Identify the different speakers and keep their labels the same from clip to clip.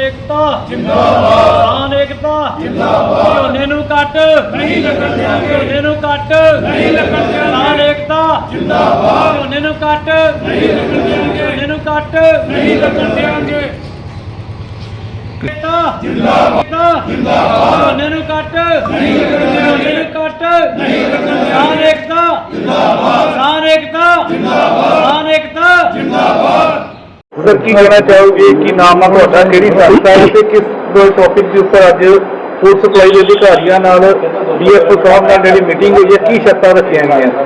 Speaker 1: ਏਕਤਾ। ਜਿੰਦਾਬਾਦ। ਏਕਤਾ। ਜਿੰਦਾਬਾਦ। ਝੋਨੇ ਨੂੰ ਕੱਟ। ਨਹੀਂ ਲੱਗਣ ਦਿਆਂਗੇ ਝੋਨੇ ਨੂੰ ਕੱਟ। ਨਹੀਂ ਲੱਗਣ ਦਿਆਂਗੇ ਏਕਤਾ। ਜਿੰਦਾਬਾਦ। ਝੋਨੇ ਨੂੰ ਕੱਟ। ਨਹੀਂ ਲੱਗਣ ਦਿਆਂਗੇ ਝੋਨੇ ਨੂੰ ਕੱਟ। ਨਹੀਂ ਲੱਗਣ ਦਿਆਂਗੇ ਏਕਤਾ। ਜਿੰਦਾਬਾਦ। ਜਿੰਦਾਬਾਦ। ਝੋਨੇ ਨੂੰ ਕੱਟ। ਨਹੀਂ ਲੱਗਣ ਦਿਆਂਗੇ ਝੋਨੇ ਨੂੰ ਕੱਟ। ਨਹੀਂ ਲੱਗਣ ਦਿਆਂਗੇ ਏਕਤਾ। ਜਿੰਦਾਬਾਦ। ਏਕਤਾ। ਜਿੰਦਾਬਾਦ। ਏਕਤਾ।
Speaker 2: ਸਰ, ਕੀ ਕਹਿਣਾ ਚਾਹੋਗੇ ਕੀ ਨਾਮ ਆ ਤੁਹਾਡਾ, ਕਿਹੜੀ ਸੰਸਥਾ ਹੈ ਤੇ ਕਿਸ ਟੌਪਿਕ ਦੇ ਉੱਪਰ ਅੱਜ ਫੂਡ ਸਪਲਾਈ ਦੇ ਅਧਿਕਾਰੀਆਂ ਨਾਲ ਡੀਐਫਓ ਸਾਹਿਬ ਨਾਲ ਜਿਹੜੀ ਮੀਟਿੰਗ ਹੋਈ ਹੈ, ਕੀ ਸ਼ਰਤਾਂ ਰੱਖੀਆਂ ਗਈਆਂ?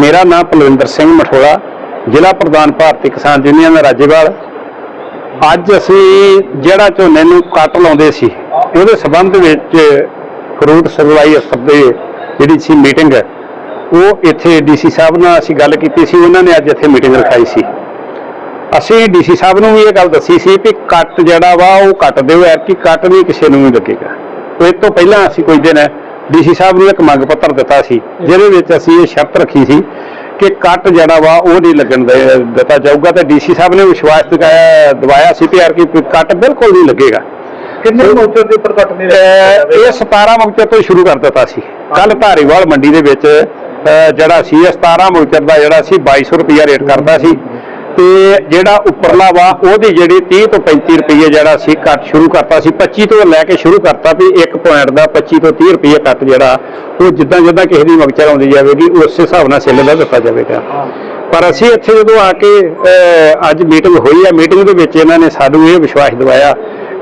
Speaker 3: ਮੇਰਾ ਨਾਮ ਪਲਵਿੰਦਰ ਸਿੰਘ ਮਠੋਲਾ, ਜ਼ਿਲ੍ਹਾ ਪ੍ਰਧਾਨ ਭਾਰਤੀ ਕਿਸਾਨ ਯੂਨੀਅਨ ਰਾਜੇਵਾਲ। ਅੱਜ ਅਸੀਂ ਜਿਹੜਾ ਝੋਨੇ ਨੂੰ ਕੱਟ ਲਾਉਂਦੇ ਸੀ, ਉਹਦੇ ਸਬੰਧ ਵਿੱਚ ਫਰੂਟ ਸਪਲਾਈ ਅਫਸਰ ਦੇ ਜਿਹੜੀ ਸੀ ਮੀਟਿੰਗ ਉਹ ਇੱਥੇ ਡੀਸੀ ਸਾਹਿਬ ਨਾਲ ਅਸੀਂ ਗੱਲ ਕੀਤੀ ਸੀ, ਉਹਨਾਂ ਨੇ ਅੱਜ ਇੱਥੇ ਮੀਟਿੰਗ ਰਖਾਈ ਸੀ। ਅਸੀਂ ਡੀਸੀ ਸਾਹਿਬ ਨੂੰ ਵੀ ਇਹ ਗੱਲ ਦੱਸੀ ਸੀ ਕਿ ਕੱਟ ਜਿਹੜਾ ਵਾ ਉਹ ਕੱਟ ਦਿਓ ਐ ਕਿ ਕੱਟ ਨਹੀਂ ਕਿਸੇ ਨੂੰ ਵੀ ਲੱਗੇਗਾ। ਉਹ ਇਹ ਤੋਂ ਪਹਿਲਾਂ ਅਸੀਂ ਕੁਝ ਦਿਨ ਡੀਸੀ ਸਾਹਿਬ ਨੂੰ ਇੱਕ ਮੰਗ ਪੱਤਰ ਦਿੱਤਾ ਸੀ ਜਿਹਦੇ ਵਿੱਚ ਅਸੀਂ ਇਹ ਸ਼ਰਤ ਰੱਖੀ ਸੀ ਕਿ ਕੱਟ ਜਿਹੜਾ ਵਾ ਉਹ ਨਹੀਂ ਲੱਗਣ ਦਿੱਤਾ ਜਾਊਗਾ। ਤੇ ਡੀਸੀ ਸਾਹਿਬ ਨੇ ਵਿਸ਼ਵਾਸ ਦਿਖਾਇਆ ਦਵਾਇਆ ਸੀ ਕਿ ਯਾਰ ਕਿ ਕੱਟ ਬਿਲਕੁਲ ਨਹੀਂ ਲੱਗੇਗਾ।
Speaker 2: ਕਿੰਨੇ ਮੋਰਚੇ ਦੇ ਉੱਪਰ ਕੱਟ ਨਹੀਂ
Speaker 3: ਇਹ 17 ਮੁਕਤਰ ਤੋਂ ਸ਼ੁਰੂ ਕਰ ਦਿੱਤਾ ਸੀ। ਕੱਲ ਧਾਰੀਵਾਲ ਮੰਡੀ ਦੇ ਵਿੱਚ ਜਿਹੜਾ ਸੀ ਇਹ 17 ਮੁਕਤਰ ਦਾ ਜਿਹੜਾ ਸੀ 2200 ਰੁਪਿਆ ਰੇਟ ਕਰਦਾ ਸੀ। ਤੇ ਜਿਹੜਾ ਉੱਪਰਲਾ ਵਾ, ਉਹਦੀ ਜਿਹੜੀ 30 ਤੋਂ 35 ਰੁਪਏ ਜਿਹੜਾ ਸੀ ਕੱਟ ਸ਼ੁਰੂ ਕਰਤਾ ਸੀ 25 ਤੋਂ ਲੈ ਕੇ ਸ਼ੁਰੂ ਕਰਤਾ ਵੀ ਇੱਕ ਪੁਆਇੰਟ ਦਾ 25 ਤੋਂ 30 ਰੁਪਏ ਕੱਟ ਜਿਹੜਾ, ਉਹ ਜਿੱਦਾਂ ਜਿੱਦਾਂ ਕਿਸੇ ਦੀ ਮਗਚਰ ਆਉਂਦੀ ਜਾਵੇਗੀ, ਉਸ ਹਿਸਾਬ ਨਾਲ ਸੇਲ ਦਾ ਦਿੱਤਾ ਜਾਵੇਗਾ। ਪਰ ਅਸੀਂ ਇੱਥੇ ਜਦੋਂ ਆ ਕੇ ਅੱਜ ਮੀਟਿੰਗ ਹੋਈ ਹੈ ਮੀਟਿੰਗ ਦੇ ਵਿੱਚ ਇਹਨਾਂ ਨੇ ਸਾਨੂੰ ਇਹ ਵਿਸ਼ਵਾਸ ਦਿਵਾਇਆ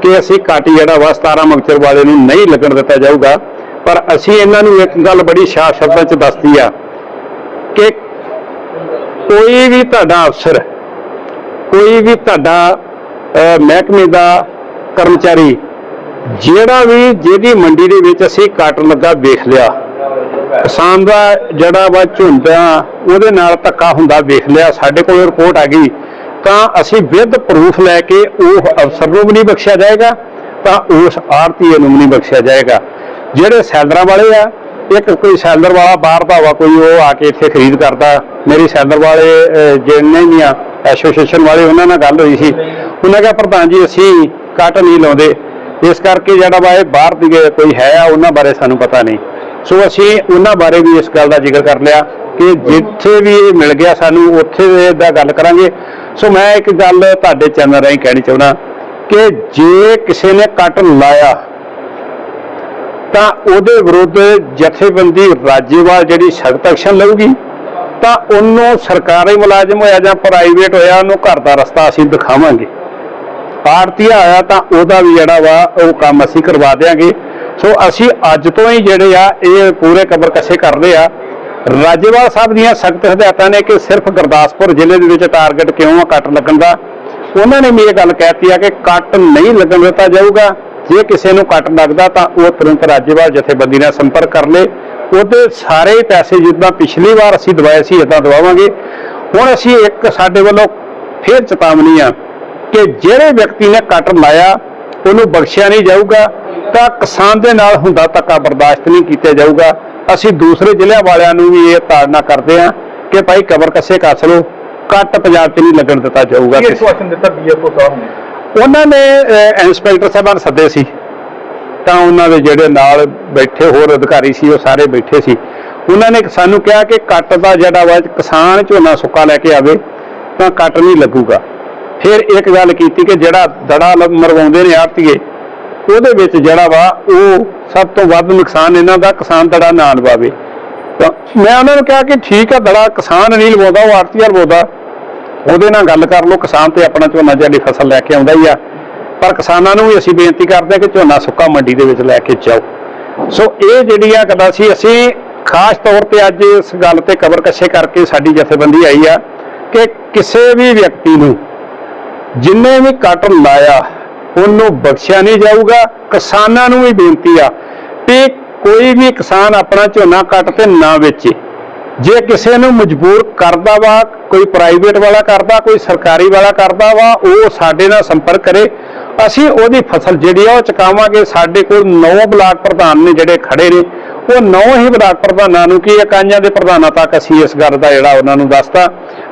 Speaker 3: ਕਿ ਅਸੀਂ ਕੱਟ ਜਿਹੜਾ ਵਾ 17 ਮਗਚਰ ਵਾਲੇ ਨੂੰ ਨਹੀਂ ਲੱਗਣ ਦਿੱਤਾ ਜਾਊਗਾ। ਪਰ ਅਸੀਂ ਇਹਨਾਂ ਨੂੰ ਇੱਕ ਗੱਲ ਬੜੀ ਸਾਫ਼ ਸ਼ਬਦਾਂ 'ਚ ਦੱਸਦੀ ਆ ਕਿ ਕੋਈ ਵੀ ਤੁਹਾਡਾ ਅਫਸਰ ਕੋਈ ਵੀ ਤੁਹਾਡਾ ਮਹਿਕਮੇ ਦਾ ਕਰਮਚਾਰੀ ਜਿਹੜਾ ਵੀ ਜਿਹਦੀ ਮੰਡੀ ਦੇ ਵਿੱਚ ਅਸੀਂ ਕੱਟ ਲੱਗਾ ਵੇਖ ਲਿਆ ਕਿਸਾਨ ਦਾ ਜਿਹੜਾ ਵਾ ਝੁੰਡਾ ਉਹਦੇ ਨਾਲ ਧੱਕਾ ਹੁੰਦਾ ਵੇਖ ਲਿਆ ਸਾਡੇ ਕੋਲ ਰਿਪੋਰਟ ਆ ਗਈ ਤਾਂ ਅਸੀਂ ਵਿਦ ਪ੍ਰੂਫ ਲੈ ਕੇ ਉਹ ਅਫਸਰ ਨੂੰ ਵੀ ਨਹੀਂ ਬਖਸ਼ਿਆ ਜਾਏਗਾ ਤਾਂ ਉਸ ਆਰਤੀ ਨੂੰ ਵੀ ਨਹੀਂ ਬਖਸ਼ਿਆ ਜਾਏਗਾ। ਜਿਹੜੇ ਸੈਲਰਾਂ ਵਾਲੇ ਆ ਇੱਕ ਕੋਈ ਸੈਲਰ ਵਾਲਾ ਬਾਹਰ ਦਾ ਵਾ ਕੋਈ ਉਹ ਆ ਕੇ ਇੱਥੇ ਖਰੀਦ ਕਰਦਾ ਮੇਰੀ ਸੈਲਰ ਵਾਲੇ ਅਹ, ਜਿੰਨੇ ਵੀ ਆ ਐਸੋਸੀਏਸ਼ਨ ਵਾਲੇ ਉਹਨਾਂ ਨਾਲ ਗੱਲ ਹੋਈ ਸੀ। ਉਹਨਾਂ ਕਿਹਾ, ਪ੍ਰਧਾਨ ਜੀ, ਅਸੀਂ ਕੱਟ ਨਹੀਂ ਲਾਉਂਦੇ। ਇਸ ਕਰਕੇ ਜਿਹੜਾ ਵਾ ਇਹ ਬਾਹਰ ਦੀ ਕੋਈ ਹੈ ਆ, ਉਹਨਾਂ ਬਾਰੇ ਸਾਨੂੰ ਪਤਾ ਨਹੀਂ। ਸੋ ਅਸੀਂ ਉਹਨਾਂ ਬਾਰੇ ਵੀ ਇਸ ਗੱਲ ਦਾ ਜ਼ਿਕਰ ਕਰ ਲਿਆ ਕਿ ਜਿੱਥੇ ਵੀ ਇਹ ਮਿਲ ਗਿਆ ਸਾਨੂੰ, ਉੱਥੇ ਦਾ ਗੱਲ ਕਰਾਂਗੇ। ਸੋ ਮੈਂ ਇੱਕ ਗੱਲ ਤੁਹਾਡੇ ਚੈਨਲ ਰਾਹੀਂ ਕਹਿਣੀ ਚਾਹੁੰਦਾ ਕਿ ਜੇ ਕਿਸੇ ਨੇ ਕੱਟ ਲਾਇਆ, ਤਾਂ ਉਹਦੇ ਵਿਰੁੱਧ ਜਥੇਬੰਦੀ ਰਾਜੇਵਾਲ ਜਿਹੜੀ ਸਖਤ ਐਕਸ਼ਨ ਲਊਗੀ। ਤਾਂ ਉਹਨੂੰ ਸਰਕਾਰੀ ਮੁਲਾਜ਼ਮ ਹੋਇਆ ਜਾਂ ਪ੍ਰਾਈਵੇਟ ਹੋਇਆ, ਉਹਨੂੰ ਘਰ ਦਾ ਰਸਤਾ ਅਸੀਂ ਦਿਖਾਵਾਂਗੇ। ਆੜਤੀਆ ਆਇਆ ਤਾਂ ਉਹਦਾ ਵੀ ਜਿਹੜਾ ਵਾ, ਉਹ ਕੰਮ ਅਸੀਂ ਕਰਵਾ ਦੇਾਂਗੇ ਸੋ ਅਸੀਂ ਅੱਜ ਤੋਂ ਹੀ ਜਿਹੜੇ ਆ, ਇਹ ਪੂਰੇ ਕਬਰ ਕੱਸੇ ਕਰਦੇ ਆ। ਰਾਜੇਵਾਲ ਸਾਹਿਬ ਦੀਆਂ ਸਖਤ ਹਦਾਇਤਾਂ ਨੇ ਕਿ ਸਿਰਫ ਗੁਰਦਾਸਪੁਰ ਜ਼ਿਲ੍ਹੇ ਦੇ ਵਿੱਚ ਟਾਰਗੇਟ ਕਿਉਂ ਆ ਕੱਟ ਲੱਗਣ ਦਾ? ਉਹਨਾਂ ਨੇ ਵੀ ਇਹ ਗੱਲ ਕਹਿਤੀ ਆ ਕਿ ਕੱਟ ਨਹੀਂ ਲੱਗਣ ਦਿੱਤਾ ਜਾਊਗਾ। ਜੇ ਕਿਸੇ ਨੂੰ ਕੱਟ ਲੱਗਦਾ ਤਾਂ ਉਹ ਤੁਰੰਤ ਰਾਜੇਵਾਲ ਜਥੇਬੰਦੀ ਨਾਲ ਸੰਪਰਕ ਕਰ ਲੇ ਉਹਦੇ ਸਾਰੇ ਪੈਸੇ ਜਿੱਦਾਂ ਪਿਛਲੀ ਵਾਰ ਅਸੀਂ ਦਵਾਏ ਸੀ ਇਦਾਂ ਦਵਾਵਾਂਗੇ। ਹੁਣ ਅਸੀਂ ਇੱਕ ਸਾਡੇ ਵੱਲੋਂ ਫੇਰ ਚੇਤਾਵਨੀ ਆ ਕਿ ਜਿਹੜੇ ਵਿਅਕਤੀ ਨੇ ਕੱਟ ਲਾਇਆ ਉਹਨੂੰ ਬਖਸ਼ਿਆ ਨਹੀਂ ਜਾਊਗਾ ਤਾਂ ਕਿਸਾਨ ਦੇ ਨਾਲ ਹੁੰਦਾ ਧੱਕਾ ਬਰਦਾਸ਼ਤ ਨਹੀਂ ਕੀਤਾ ਜਾਊਗਾ। ਅਸੀਂ ਦੂਸਰੇ ਜ਼ਿਲ੍ਹਿਆਂ ਵਾਲਿਆਂ ਨੂੰ ਵੀ ਇਹ ਤਾੜਨਾ ਕਰਦੇ ਹਾਂ ਕਿ ਭਾਈ ਕਬਰ ਕੱਸੇ ਕੱਸ ਲਓ ਕੱਟ ਪੰਜਾਬ 'ਚ ਨਹੀਂ ਲੱਗਣ ਦਿੱਤਾ ਜਾਊਗਾ
Speaker 2: ਕੀ
Speaker 3: ਕਿਸੇ
Speaker 2: ਆਸ਼ਵਾਸਨ ਦਿੱਤਾ ਡੀਐਫਓ ਸਾਹਿਬ ਨੇ?
Speaker 3: ਉਹਨਾਂ ਨੇ ਇੰਸਪੈਕਟਰ ਸਾਹਿਬਾਨ ਸੱਦੇ ਸੀ। ਤਾਂ ਉਹਨਾਂ ਦੇ ਜਿਹੜੇ ਨਾਲ ਬੈਠੇ ਹੋਰ ਅਧਿਕਾਰੀ ਸੀ, ਉਹ ਸਾਰੇ ਬੈਠੇ ਸੀ। ਉਹਨਾਂ ਨੇ ਸਾਨੂੰ ਕਿਹਾ ਕਿ ਕੱਟ ਦਾ ਜਿਹੜਾ ਵਾ, ਕਿਸਾਨ ਝੋਨਾ ਸੁੱਕਾ ਲੈ ਕੇ ਆਵੇ, ਤਾਂ ਕੱਟ ਨਹੀਂ ਲੱਗੂਗਾ। ਫਿਰ ਇੱਕ ਗੱਲ ਕੀਤੀ ਕਿ ਜਿਹੜਾ ਦੜਾ ਲ- ਮਰਵਾਉਂਦੇ ਨੇ ਆੜਤੀਏ, ਉਹਦੇ ਵਿੱਚ ਜਿਹੜਾ ਵਾ, ਉਹ ਸਭ ਤੋਂ ਵੱਧ ਨੁਕਸਾਨ ਇਹਨਾਂ ਦਾ ਕਿਸਾਨ ਦੜਾ ਨਾ ਲਵਾਵੇ। ਤਾਂ ਮੈਂ ਉਹਨਾਂ ਨੂੰ ਕਿਹਾ ਕਿ ਠੀਕ ਆ, ਦੜਾ ਕਿਸਾਨ ਨਹੀਂ ਲਵਾਉਂਦਾ, ਉਹ ਆੜਤੀਆ ਲਵਾਉਂਦਾ। ਉਹਦੇ ਨਾਲ ਗੱਲ ਕਰ ਲਓ, ਕਿਸਾਨ ਤੇ ਆਪਣਾ ਝੋਨਾ ਜਿਹੜੀ ਫਸਲ ਲੈ ਕੇ ਆਉਂਦਾ ਹੀ ਆ। ਪਰ ਕਿਸਾਨਾਂ ਨੂੰ ਵੀ ਅਸੀਂ ਬੇਨਤੀ ਕਰਦੇ ਹਾਂ ਕਿ ਝੋਨਾ ਸੁੱਕਾ ਮੰਡੀ ਦੇ ਵਿੱਚ ਲੈ ਕੇ ਜਾਓ। ਸੋ ਇਹ ਜਿਹੜੀਆਂ ਗੱਲਾਂ ਸੀ, ਅਸੀਂ ਖਾਸ ਤੌਰ ਤੇ ਅੱਜ ਇਸ ਗੱਲ ਤੇ ਕਬਰ ਕੱਸੇ ਕਰਕੇ ਸਾਡੀ ਜਥੇਬੰਦੀ ਆਈ ਆ ਕਿ ਕਿਸੇ ਵੀ ਵਿਅਕਤੀ ਨੂੰ ਜਿੰਨੇ ਵੀ ਕੱਟ ਲਾਇਆ, ਉਹਨੂੰ ਬਖਸ਼ਿਆ ਨਹੀਂ ਜਾਊਗਾ। ਕਿਸਾਨਾਂ ਨੂੰ ਵੀ ਬੇਨਤੀ ਆ ਕਿ ਕੋਈ ਵੀ ਕਿਸਾਨ ਆਪਣਾ ਝੋਨਾ ਕੱਟ ਤੇ ਨਾ ਵੇਚੇ। ਜੇ ਕਿਸੇ ਨੂੰ ਮਜਬੂਰ ਕਰਦਾ ਵਾ, ਕੋਈ ਪ੍ਰਾਈਵੇਟ ਵਾਲਾ ਕਰਦਾ, ਕੋਈ ਸਰਕਾਰੀ ਵਾਲਾ ਕਰਦਾ ਵਾ, ਉਹ ਸਾਡੇ ਨਾਲ ਸੰਪਰਕ ਕਰੇ। ਅਸੀਂ ਉਹਦੀ ਫਸਲ ਜਿਹੜੀ ਆ, ਉਹ ਚੁਕਾਵਾਂਗੇ। ਸਾਡੇ ਕੋਲ ਨੌ ਬਲਾਕ ਪ੍ਰਧਾਨ ਨੇ ਜਿਹੜੇ ਖੜੇ ਨੇ। ਉਹ ਨੌ ਹੀ ਬਲਾਕ ਪ੍ਰਧਾਨਾਂ ਨੂੰ ਕੀ ਇਕਾਈਆਂ ਦੇ ਪ੍ਰਧਾਨਾਂ ਤੱਕ ਅਸੀਂ ਇਸ ਗੱਲ ਦਾ ਜਿਹੜਾ ਉਹਨਾਂ ਨੂੰ ਦੱਸਤਾ।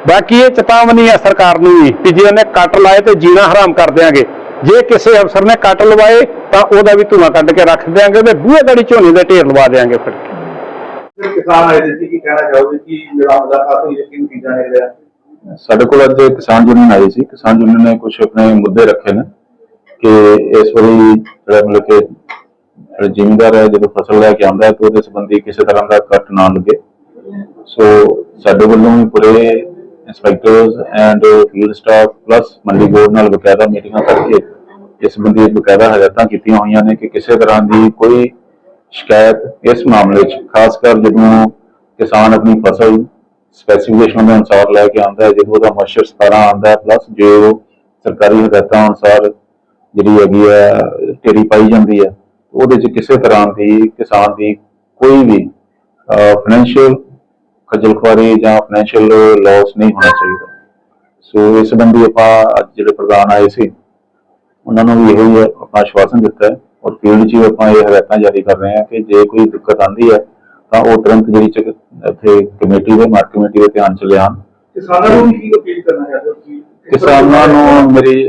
Speaker 3: ਬਾਕੀ ਇਹ ਚੇਤਾਵਨੀ ਆ ਸਰਕਾਰ ਨੂੰ ਵੀ ਕਿ ਜੇ ਉਹਨੇ ਕੱਟ ਲਾਏ ਤੇ ਜੀਣਾ ਹਰਾਮ ਕਰ ਦਿਆਂਗੇ। ਜੇ ਕਿਸੇ ਅਫਸਰ ਨੇ ਕੱਟ ਲਵਾਏ, ਤਾਂ ਉਹਦਾ ਵੀ ਧੂਆਂ ਕੱਢ ਕੇ ਰੱਖ ਦਿਆਂਗੇ ਤੇ ਬੂਹੇ ਗੜੀ ਝੋਨੇ ਦੇ ਢੇਰ ਲਵਾ ਦਿਆਂਗੇ ਫਿਰ।
Speaker 2: ਕਿਸਾਨ ਆਏ ਸੀ ਕੀ ਕਹਿਣਾ ਚਾਹੋਗੇ? ਕਿ ਜਿਹੜਾ ਮੁਲਾਕਾਤ ਹੋਈ ਹੈ ਕੀ ਨਤੀਜਾ ਨਿਕਲਿਆ
Speaker 4: ਸਾਡੇ ਕੋਲ ਅੱਜ ਕਿਸਾਨ ਯੂਨੀਅਨ ਆਈ ਸੀ। ਕਿਸਾਨ ਯੂਨੀਅਨ ਨੇ ਕੁਝ ਆਪਣੇ ਮੁੱਦੇ ਰੱਖੇ ਨੇ ਕਿ ਇਸ ਵਾਰੀ ਜਿਹੜਾ ਮਤਲਬ ਕਿ ਜ਼ਿਮੀਂਦਾਰ ਹੈ, ਜਦੋਂ ਫਸਲ ਲੈ ਕੇ ਆਉਂਦਾ ਹੈ, ਤਾਂ ਉਹਦੇ ਸੰਬੰਧੀ ਕਿਸੇ ਤਰ੍ਹਾਂ ਦਾ ਕੱਟ ਨਾ ਲੱਗੇ। ਸੋ ਸਾਡੇ ਵੱਲੋਂ ਵੀ ਪੂਰੇ inspectors and field staff plus mandi board ਨਾਲ ਬਕਾਇਦਾ ਮੀਟਿੰਗਾਂ ਕਰਕੇ ਇਸ ਸੰਬੰਧੀ ਬਕਾਇਦਾ ਹਦਾਇਤਾਂ ਕੀਤੀਆਂ ਹੋਈਆਂ ਨੇ ਕਿ ਕਿਸੇ ਤਰ੍ਹਾਂ ਦੀ ਕੋਈ ਸ਼ਿਕਾਇਤ ਇਸ ਮਾਮਲੇ 'ਚ, ਖਾਸ ਕਰ ਜਦੋਂ ਕਿਸਾਨ ਆਪਣੀ ਫਸਲ ਸਪੈਸੀਫਿਕੇਸ਼ਨ ਦੇ ਅਨੁਸਾਰ ਲੈ ਕੇ ਆਉਂਦਾ ਹੈ, ਜਦੋਂ ਉਹਦਾ ਮਸ਼ਰ 17 ਆਉਂਦਾ ਪਲੱਸ ਜੇ ਉਹ ਸਰਕਾਰੀ ਹਦਾਇਤਾਂ ਅਨੁਸਾਰ ਜਿਹੜੀ ਹੈਗੀ ਹੈ ਢੇਰੀ ਪਾਈ ਜਾਂਦੀ ਹੈ, ਉਹਦੇ 'ਚ ਕਿਸੇ ਤਰ੍ਹਾਂ ਦੀ ਕਿਸਾਨ ਦੀ ਕੋਈ ਵੀ ਫਾਈਨੈਂਸ਼ੀਅਲ ਖੱਜਲ ਖੁਆਰੀ ਜਾਂ ਫਾਈਨੈਂਸ਼ੀਅਲ ਲਾਸ ਨਹੀਂ ਹੋਣਾ ਚਾਹੀਦਾ। ਸੋ ਇਸ ਸੰਬੰਧੀ ਆਪਾਂ ਅੱਜ ਜਿਹੜੇ ਪ੍ਰਧਾਨ ਆਏ ਸੀ, ਉਹਨਾਂ ਨੂੰ ਵੀ ਇਹੋ ਹੀ ਆਪਣਾ ਆਸ਼ਵਾਸਨ ਦਿੱਤਾ ਹੈ ਔਰ ਫੀਲਡ 'ਚ ਆਪਾਂ ਇਹ ਹਦਾਇਤਾਂ ਜਾਰੀ ਕਰ ਰਹੇ ਹਾਂ ਕਿ ਜੇ ਕੋਈ ਦਿੱਕਤ ਆਉਂਦੀ ਹੈ ਤਾਂ ਉਹ ਤੁਰੰਤ ਜਿਹੜੀ ਚ ਇੱਥੇ ਕਮੇਟੀ ਦੇ ਮਾਰਕ ਕਮੇਟੀ ਦੇ ਧਿਆਨ ਚ ਲਿਆਉਣ।
Speaker 2: ਕਿਸਾਨਾਂ ਨੂੰ ਵੀ ਕੀ ਅਪੀਲ ਕਰਨਾ ਚਾਹਦੇ ਹੋ? ਕਿ
Speaker 4: ਕਿਸਾਨਾਂ ਨੂੰ ਮੇਰੀ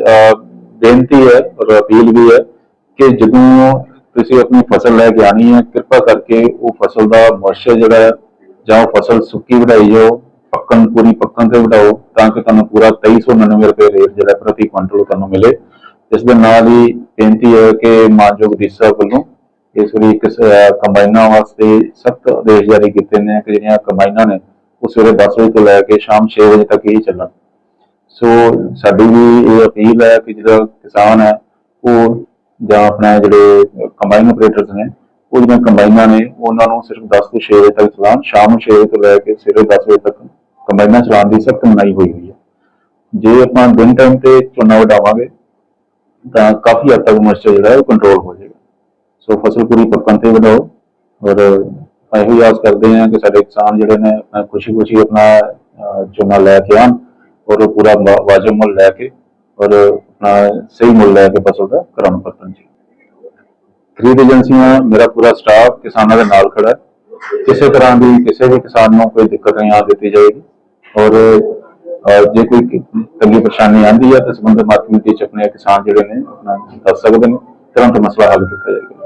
Speaker 4: ਬੇਨਤੀ ਹੈ ਔਰ ਅਪੀਲ ਵੀ ਹੈ ਕਿ ਜਦੋਂ ਤੁਸੀਂ ਆਪਣੀ ਫਸਲ ਲੈ ਕੇ ਆਣੀ ਹੈ ਕਿਰਪਾ ਕਰਕੇ ਉਹ ਫਸਲ ਦਾ ਮੋਇਸਚਰ ਜਿਹੜਾ ਹੈ ਜਾਂ ਉਹ ਫਸਲ ਸੁੱਕੀ ਵਢਾਈ ਜਾਓ ਪੱਕਣ ਪੂਰੀ ਪੱਕਣ ਤੇ ਵਢਾਓ ਤਾਂ ਕਿ ਤੁਹਾਨੂੰ ਪੂਰਾ 2399 ਰੁਪਏ ਰੇਟ ਜਿਹੜਾ ਪ੍ਰਤੀ ਕੁਇੰਟਲ ਤੁਹਾਨੂੰ ਮਿਲੇ। ਇਸ ਦੇ ਨਾਲ ਹੀ ਬੇਨਤੀ ਹੈ ਕਿ ਮਾਨਯੋਗ ਡੀਸਾ ਵੱਲੋਂ ਇਸ ਵਾਰੀ ਕਿਸ ਕੰਬਾਈਨਾਂ ਵਾਸਤੇ ਸਖਤ ਆਦੇਸ਼ ਜਾਰੀ ਕੀਤੇ ਨੇ ਕਿ ਜਿਹੜੀਆਂ ਕੰਬਾਈਨਾਂ ਨੇ ਉਹ ਸਵੇਰੇ 10 ਵਜੇ ਤੋਂ ਲੈ ਕੇ ਸ਼ਾਮ 6 ਵਜੇ ਤੱਕ ਹੀ ਚੱਲਣ। ਸੋ ਸਾਡੀ ਵੀ ਇਹ ਅਪੀਲ ਹੈ ਕਿ ਜਿਹੜਾ ਕਿਸਾਨ ਹੈ, ਉਹ ਜਾਂ ਆਪਣੇ ਜਿਹੜੇ ਕੰਬਾਈਨ ਆਪਰੇਟਰਸ ਨੇ, ਉਹ ਜਿਹੜੀਆਂ ਕੰਬਾਈਨਾਂ ਨੇ, ਉਹਨਾਂ ਨੂੰ ਸਿਰਫ 10 ਤੋਂ 6 ਵਜੇ ਤੱਕ ਚਲਾਉਣ, ਸ਼ਾਮ ਨੂੰ 6 ਵਜੇ ਤੋਂ ਲੈ ਕੇ ਸਵੇਰੇ 10 ਵਜੇ ਤੱਕ ਕੰਬਾਈਨਾਂ ਚਲਾਉਣ ਦੀ ਸਖਤ ਮਨਾਹੀ ਹੋਈ ਹੋਈ ਹੈ। ਜੇ ਆਪਾਂ ਦਿਨ ਟਾਈਮ ਤੇ ਝੋਨਾ ਵਡਾਵਾਂਗੇ ਤਾਂ ਕਾਫੀ ਹੱਦ ਤੱਕ ਮੋਇਸਚਰ ਜਿਹੜਾ ਉਹ ਕੰਟਰੋਲ ਹੋ ਜਾਏਗਾ। ਸੋ ਫਸਲ ਪੂਰੀ ਪੱਕਣ ਤੇ ਵਧਾਓ ਔਰ ਇਹੋ ਹੀ ਆਸ ਕਰਦੇ ਹਾਂ ਕਿ ਸਾਡੇ ਕਿਸਾਨ ਜਿਹੜੇ ਨੇ ਖੁਸ਼ੀ ਖੁਸ਼ੀ ਆਪਣਾ ਅਹ, ਲੈ ਕੇ ਆਉਣ ਔਰ ਪੂਰਾ ਵਾਜਬ ਮੁੱਲ ਲੈ ਕੇ ਔਰ ਆਪਣਾ ਸਹੀ ਮੁੱਲ ਲੈ ਕੇ ਫਸਲ ਦਾ ਕਰਾਉਣ ਪੱਤਨ ਜੀ ਖਰੀਦ ਏਜੰਸੀਆਂ ਮੇਰਾ ਪੂਰਾ ਸਟਾਫ ਕਿਸਾਨਾਂ ਦੇ ਨਾਲ ਖੜਾ ਹੈ। ਕਿਸੇ ਤਰ੍ਹਾਂ ਦੀ ਕਿਸੇ ਵੀ ਕਿਸਾਨ ਨੂੰ ਕੋਈ ਦਿੱਕਤ ਨਹੀਂ ਆ ਦਿੱਤੀ ਜਾਏਗੀ ਔਰ ਜੇ ਕੋਈ ਕਿ- ਪਰੇਸ਼ਾਨੀ ਆਂਦੀ ਹੈ ਤੇ ਸੰਬੰਧਿਤ ਮਾਰਕੀਟ ਵਿੱਚ ਆਪਣੇ ਕਿਸਾਨ ਜਿਹੜੇ ਨੇ ਆਪਣਾ ਦੱਸ ਸਕਦੇ ਨੇ ਤੁਰੰਤ ਮਸਲਾ ਹੱਲ ਕੀਤਾ ਜਾਏਗਾ।